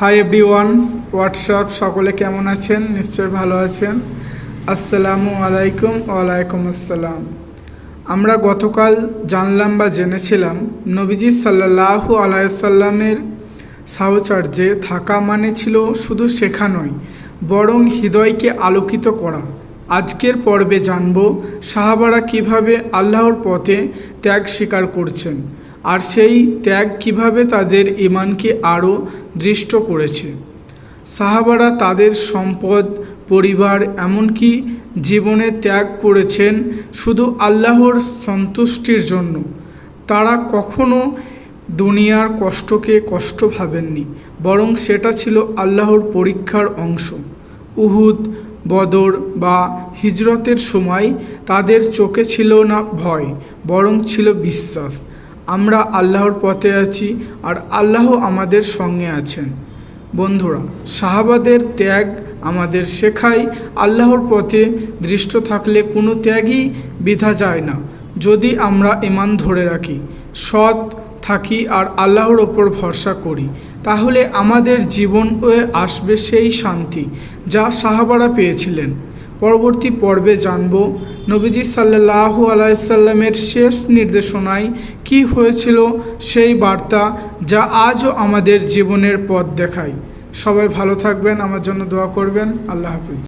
Hi everyone WhatsApp সকলে কেমন আছেন? নিশ্চয় ভালো আছেন। আসসালামু আলাইকুম, ওয়ালাইকুম আসসালাম। আমরা গতকাল জানলাম বা জেনেছিলাম, নবীজি সাল্লাহু আলাইসাল্লামের সাহচর্যে থাকা মানে ছিল শুধু শেখা নয়, বরং হৃদয়কে আলোকিত করা। আজকের পর্বে জানব সাহাবারা কীভাবে আল্লাহর পথে ত্যাগ স্বীকার করছেন। আর সেই ত্যাগ কীভাবে তাদের ইমানকে আরও দৃষ্ট করেছে? সাহাবারা তাদের সম্পদ, পরিবার, এমনকি জীবনে ত্যাগ করেছেন শুধু আল্লাহর সন্তুষ্টির জন্য। তারা কখনো দুনিয়ার কষ্টকে কষ্ট ভাবেননি, বরং সেটা ছিল আল্লাহর পরীক্ষার অংশ। উহুদ, বদর বা হিজরতের সময় তাদের চোখে ছিল না ভয়, বরং ছিল বিশ্বাস। আমরা আল্লাহর পথে আছি আর আল্লাহ আমাদের সঙ্গে আছেন। বন্ধুরা, সাহাবাদের ত্যাগ আমাদের শেখায়, আল্লাহর পথে দৃষ্ট থাকলে কোনো ত্যাগই বিধা যায় না। যদি আমরা ইমান ধরে রাখি, সৎ থাকি আর আল্লাহর ওপর ভরসা করি, তাহলে আমাদের জীবন আসবে সেই শান্তি যা সাহাবারা পেয়েছিলেন। পরবর্তী পর্বে জানব নবীজি সাল্লাহ আলাইসাল্লামের শেষ নির্দেশনায় কি হয়েছিল সেই বার্তা যা আজও আমাদের জীবনের পথ দেখায়। সবাই ভালো থাকবেন, আমার জন্য দোয়া করবেন। আল্লাহ হাফিজ।